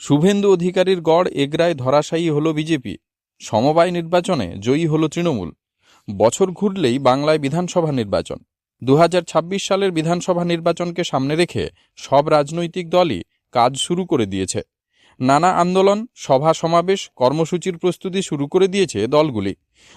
শুভেন্দু অধিকারীর গড় এগরায় ধরাশায়ী হল বিজেপি। সমবায় নির্বাচনে জয়ী হল তৃণমূল। বছর ঘুরলেই বাংলায় বিধানসভা নির্বাচন। দু হাজার ছাব্বিশ সালের বিধানসভা নির্বাচনকে সামনে রেখে সব রাজনৈতিক দলই কাজ শুরু করে দিয়েছে। নানা আন্দোলন, সভা সমাবেশ, কর্মসূচির প্রস্তুতি শুরু করে দিয়েছে দলগুলি।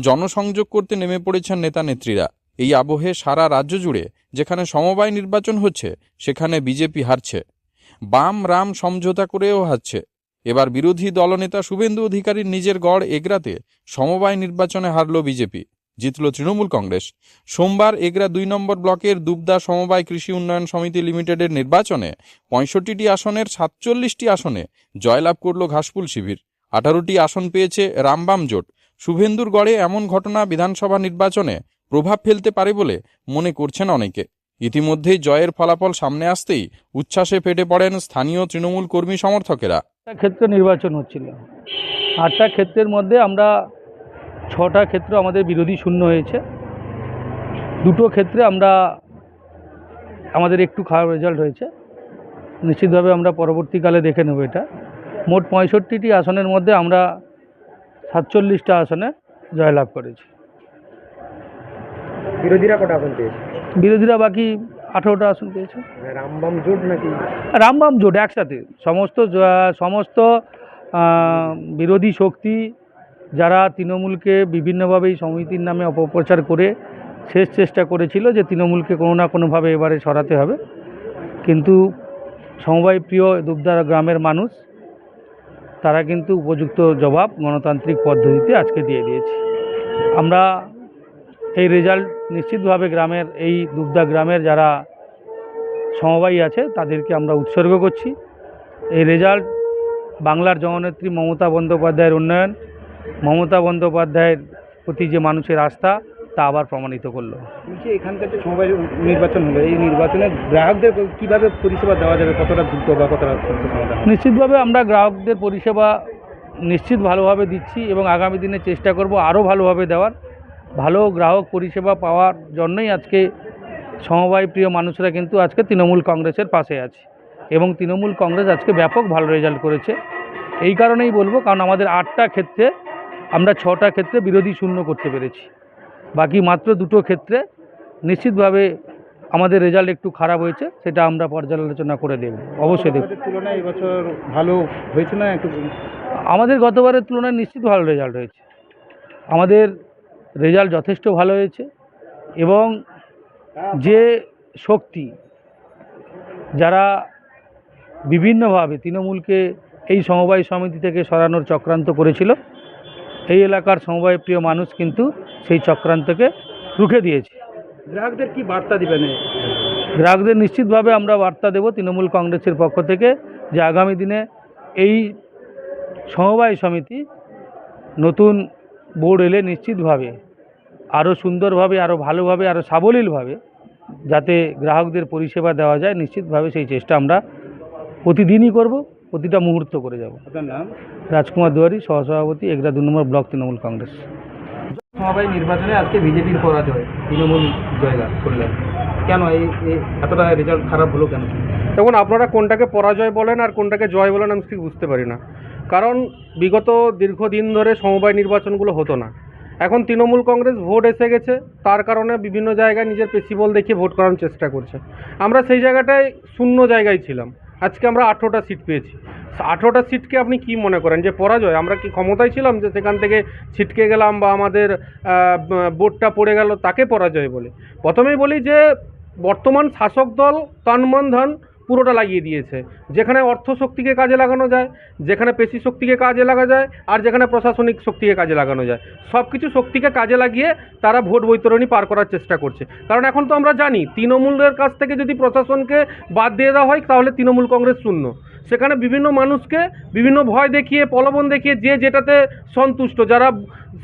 জনসংযোগ করতে নেমে পড়েছেন নেতা নেত্রীরা। এই আবহে সারা রাজ্য জুড়ে যেখানে সমবায় নির্বাচন হচ্ছে, সেখানে বিজেপি হারছে। বাম রাম সমঝোতা করেও হারছে। এবার বিরোধী দলনেতা শুভেন্দু অধিকারীর নিজের গড় এগরাতে সমবায় নির্বাচনে হারল বিজেপি, জিতল তৃণমূল কংগ্রেস। সোমবার এগরা দুই নম্বর ব্লকের দুবদা সমবায় কৃষি উন্নয়ন সমিতি লিমিটেডের নির্বাচনে পঁয়ষট্টিটি আসনের সাতচল্লিশটি আসনে জয়লাভ করল ঘাসফুল শিবির। আঠারোটি আসন পেয়েছে রামবাম জোট। শুভেন্দুর গড়ে এমন ঘটনা বিধানসভা নির্বাচনে প্রভাব ফেলতে পারে বলে মনে করছেন অনেকে। ইতিমধ্যেই জয়ের ফলাফল সামনে আসতেই উচ্ছ্বাসে ফেটে পড়েন স্থানীয় তৃণমূল কর্মী সমর্থকেরা। ক্ষেত্রে নির্বাচন হচ্ছিল। আটটা ক্ষেত্রের মধ্যে আমরা ছটা ক্ষেত্র আমাদের বিরোধী শূন্য হয়েছে। দুটো ক্ষেত্রে আমরা আমাদের একটু খারাপ রেজাল্ট হয়েছে। নিশ্চিতভাবে আমরা পরবর্তীকালে দেখে নেব এটা। মোট পঁয়ষট্টিটি আসনের মধ্যে আমরা সাতচল্লিশটা আসনে জয়লাভ করেছি। বিরোধীরা কটা আসন পেয়েছে? বিরোধীরা বাকি আঠেরোটা আসন পেয়েছে। রামবাম জোট নাকি? রামবাম জোট একসাথে। সমস্ত সমস্ত বিরোধী শক্তি যারা তৃণমূলকে বিভিন্নভাবে এই সমিতির নামে অপপ্রচার করে শেষ চেষ্টা করেছিল যে তৃণমূলকে কোনো না কোনোভাবে এবারে সরাতে হবে। কিন্তু সমবায় প্রিয় দুবদার গ্রামের মানুষ তারা কিন্তু উপযুক্ত জবাব গণতান্ত্রিক পদ্ধতিতে আজকে দিয়ে দিয়েছে। আমরা এই রেজাল্ট নিশ্চিতভাবে গ্রামের এই দুবদা গ্রামের যারা সমবায়ী আছে তাদেরকে আমরা উৎসর্গ করছি। এই রেজাল্ট বাংলার জননেত্রী মমতা বন্দ্যোপাধ্যায়ের উন্নয়ন মমতা বন্দ্যোপাধ্যায়ের প্রতি যে মানুষের আস্থা তা আবার প্রমাণিত করল। বলছি এখানকার যে সমবায় নির্বাচন হলো এই নির্বাচনে গ্রাহকদের কীভাবে পরিষেবা দেওয়া যাবে কতটা দ্রুত বা কতটা নিশ্চিতভাবে আমরা গ্রাহকদের পরিষেবা নিশ্চিত ভালোভাবে দিচ্ছি এবং আগামী দিনে চেষ্টা করব আরও ভালোভাবে দেওয়ার। ভালো গ্রাহক পরিষেবা পাওয়ার জন্যই আজকে সমবায় প্রিয় মানুষরা কিন্তু আজকে তৃণমূল কংগ্রেসের পাশে আছে এবং তৃণমূল কংগ্রেস আজকে ব্যাপক ভালো রেজাল্ট করেছে। এই কারণেই বলব কারণ আমাদের আটটা ক্ষেত্রে আমরা ছটা ক্ষেত্রে বিরোধী শূন্য করতে পেরেছি। বাকি মাত্র দুটো ক্ষেত্রে নিশ্চিতভাবে আমাদের রেজাল্ট একটু খারাপ হয়েছে সেটা আমরা পর্যালোচনা করে দেখব। অবশ্যই দেখব। তুলনায় এবছর ভালো হয়েছে না একটু আমাদের গতবারের তুলনায় নিশ্চিত ভালো রেজাল্ট হয়েছে। আমাদের রেজাল্ট যথেষ্ট ভালো হয়েছে এবং যে শক্তি যারা বিভিন্নভাবে তৃণমূলকে এই সমবায় সমিতি থেকে সরানোর চক্রান্ত করেছিল এই এলাকার সমবায় প্রিয় মানুষ কিন্তু সেই চক্রান্তকে রুখে দিয়েছে। গ্রাহকদের কি বার্তা দিবেন? গ্রাহকদের নিশ্চিতভাবে আমরা বার্তা দেব তৃণমূল কংগ্রেসের পক্ষ থেকে যে আগামী দিনে এই সমবায় সমিতি নতুন বোর্ড এলে নিশ্চিতভাবে আরও সুন্দরভাবে আরও ভালোভাবে আরও সাবলীলভাবে যাতে গ্রাহকদের পরিষেবা দেওয়া যায় নিশ্চিতভাবে সেই চেষ্টা আমরা প্রতিদিনই করব প্রতিটা মুহূর্ত করে যাব। আপনার নাম? রাজকুমার দুয়ারি সহসভাপতি এগরা দু নম্বর ব্লক তৃণমূল কংগ্রেস। নির্বাচনে আজকে বিজেপির পরাজয় তৃণমূল জয়লাভ করলেন। কেন এই এই এতটা রেজাল্ট খারাপ হলো কেন? দেখুন আপনারা কোনটাকে পরাজয় বলেন আর কোনটাকে জয় বলেন আমি ঠিক বুঝতে পারি না। কারণ বিগত দীর্ঘদিন ধরে সমবায় নির্বাচনগুলো হতো না। এখন তৃণমূল কংগ্রেস ভোট এসে গেছে, তার কারণে বিভিন্ন জায়গায় নিজের পেশিবল দেখিয়ে ভোট করানোর চেষ্টা করছে। আমরা সেই জায়গাটায় শূন্য জায়গায় ছিলাম। আজকে আমরা আঠেরোটা সিট পেয়েছি। আঠেরোটা সিটকে আপনি কি মনে করেন যে পরাজয়? আমরা কি ক্ষমতায় ছিলাম যে সেখান থেকে ছিটকে গেলাম বা আমাদের ভোটটা পড়ে গেল তাকে পরাজয় বলে? প্রথমেই বলি যে বর্তমান শাসক দল তন্মন ধন পুরোটা লাগিয়ে দিয়েছে। যেখানে অর্থ শক্তিকে কাজে লাগানো যায়, যেখানে পেশি শক্তিকে কাজে লাগা যায়, আর যেখানে প্রশাসনিক শক্তিকে কাজে লাগানো যায়। সব কিছু শক্তিকে কাজে লাগিয়ে তারা ভোট বৈতরণী পার করার চেষ্টা করছে। কারণ এখন তো আমরা জানি, তৃণমূলের কাছ থেকে যদি প্রশাসনকে বাদ দিয়ে দেওয়া হয়, তাহলে তৃণমূল কংগ্রেস শূন্য। সেখানে বিভিন্ন মানুষকে বিভিন্ন ভয় দেখিয়ে প্রলোভন দেখিয়ে, যে যেটাতে সন্তুষ্ট, যারা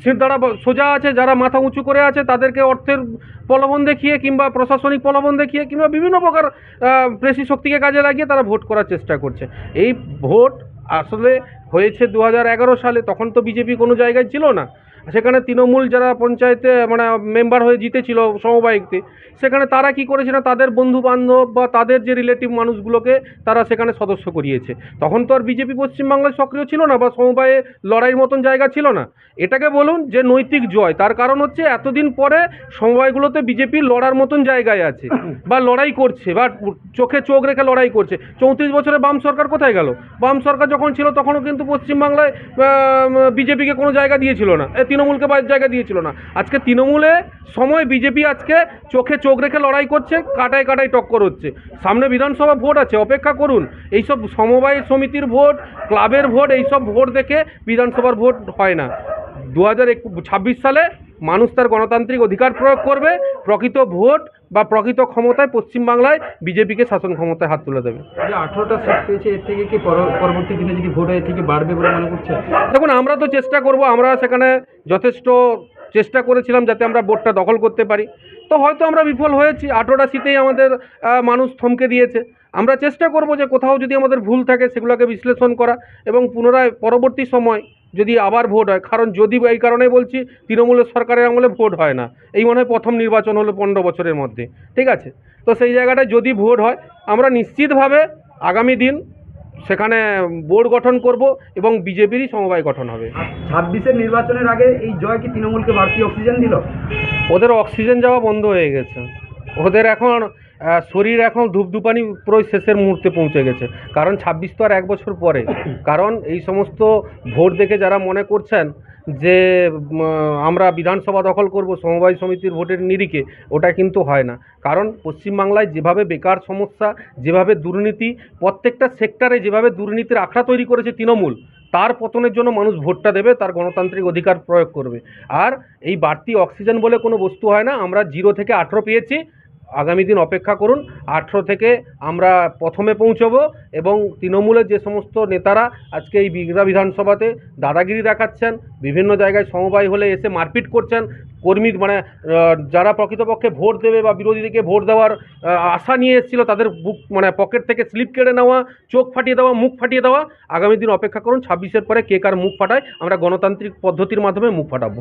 সে যারা সোজা আছে, যারা মাথা উঁচু করে আছে, তাদেরকে অর্থের প্রলোভন দেখিয়ে কিংবা প্রশাসনিক প্রলোভন দেখিয়ে কিংবা বিভিন্ন প্রকার প্রেসি শক্তিকে কাজে লাগিয়ে তারা ভোট করার চেষ্টা করছে। এই ভোট আসলে হয়েছে দু হাজার এগারো সালে, তখন তো বিজেপি কোনো জায়গায় ছিল না। সেখানে তৃণমূল যারা পঞ্চায়েতে মানে মেম্বার হয়ে জিতেছিল সমবায়িকতে, সেখানে তারা কি করেছে না, তাদের বন্ধু বান্ধব বা তাদের যে রিলেটিভ মানুষগুলোকে তারা সেখানে সদস্য করিয়েছে। তখন তো আর বিজেপি পশ্চিমবাংলায় সক্রিয় ছিল না বা সমবায়ে লড়াইয়ের মতন জায়গা ছিল না। এটাকে বলুন যে নৈতিক জয়, তার কারণ হচ্ছে এতদিন পরে সমবায়গুলোতে বিজেপি লড়ার মতন জায়গায় আছে বা লড়াই করছে বা চোখে চোখ রেখে লড়াই করছে। চৌত্রিশ বছরে বাম সরকার কোথায় গেল? বাম সরকার যখন ছিল তখনও কিন্তু পশ্চিমবাংলায় বিজেপিকে কোনো জায়গা দিয়েছিল না। তৃণমূলকে জায়গা দিয়েছিল না। আজকে তৃণমূলে সময় বিজেপি আজকে চোখে চোখ রেখে লড়াই করছে, কাটায় কাটায় টক্কর হচ্ছে। সামনে বিধানসভা ভোট আছে, অপেক্ষা করুন। এইসব সমবায় সমিতির ভোট, ক্লাবের ভোট, এইসব ভোট দেখে বিধানসভার ভোট হয় না। দু হাজার ছাব্বিশ সালে মানুষ তার গণতান্ত্রিক অধিকার প্রয়োগ করবে, প্রকৃত ভোট বা প্রকৃত ক্ষমতায় পশ্চিমবাংলায় বিজেপিকে শাসন ক্ষমতায় হাত তুলে দেবে। আঠেরোটা সিট পেয়েছে এর থেকে কি পরবর্তী দিনে যদি ভোট এর থেকে বাড়বে বলে মনে করছে দেখুন আমরা তো চেষ্টা করব আমরা সেখানে যথেষ্ট চেষ্টা করেছিলাম যাতে আমরা বোর্ডটা দখল করতে পারি। তো হয়তো আমরা বিফল হয়েছি আঠেরোটা সিটেই আমাদের মানুষ থমকে দিয়েছে। আমরা চেষ্টা করব যে কোথাও যদি আমাদের ভুল থাকে সেগুলোকে বিশ্লেষণ করা এবং পুনরায় পরবর্তী সময় যদি আবার ভোট হয় কারণ যদি এই কারণে বলছি তৃণমূলের সরকারের আমলে ভোট হয় না। এই মনে হয় প্রথম নির্বাচন হলো পনেরো বছরের মধ্যে ঠিক আছে? তো সেই জায়গাটায় যদি ভোট হয় আমরা নিশ্চিতভাবে আগামী দিন সেখানে বোর্ড গঠন করব এবং বিজেপিরই সমবায় গঠন হবে। ছাব্বিশের নির্বাচনের আগে এই জয় কি তৃণমূলকে বাড়তি অক্সিজেন দিল? ওদের অক্সিজেন যাওয়া বন্ধ হয়ে গেছে। ওদের এখন শরীর এখন ধূপধুপানি পুরো শেষের মুহূর্তে পৌঁছে গেছে। কারণ ছাব্বিশ তো আর এক বছর পরে। কারণ এই সমস্ত ভোট দেখে যারা মনে করছেন যে আমরা বিধানসভা দখল করব, সমবায় সমিতির ভোটের নিরিখে, ওটা কিন্তু হয় না। কারণ পশ্চিমবাংলায় যেভাবে বেকার সমস্যা, যেভাবে দুর্নীতি, প্রত্যেকটা সেক্টরে যেভাবে দুর্নীতির আখড়া তৈরি করেছে তৃণমূল, তার পতনের জন্য মানুষ ভোটটা দেবে, তার গণতান্ত্রিক অধিকার প্রয়োগ করবে। আর এই বাড়তি অক্সিজেন বলে কোনো বস্তু হয় না, আমরা জিরো থেকে আঠেরো পেয়েছি আগামী দিন অপেক্ষা করুন। আঠেরো থেকে আমরা প্রথমে পৌঁছবো এবং তৃণমূলের যে সমস্ত নেতারা আজকে এই বিগড়া বিধানসভাতে দাদাগিরি দেখাচ্ছেন, বিভিন্ন জায়গায় সমবায় হলে এসে মারপিট করছেন, কর্মী মানে যারা প্রকৃতপক্ষে ভোট দেবে বা বিরোধীদেরকে ভোট দেওয়ার আশা নিয়ে এসেছিল তাদের বুক মানে পকেট থেকে স্লিপ কেড়ে নেওয়া, চোখ ফাটিয়ে দেওয়া, মুখ ফাটিয়ে দেওয়া। আগামী দিন অপেক্ষা করুন, ছাব্বিশের পরে কে কার মুখ ফাটায়, আমরা গণতান্ত্রিক পদ্ধতির মাধ্যমে মুখ ফাটাবো।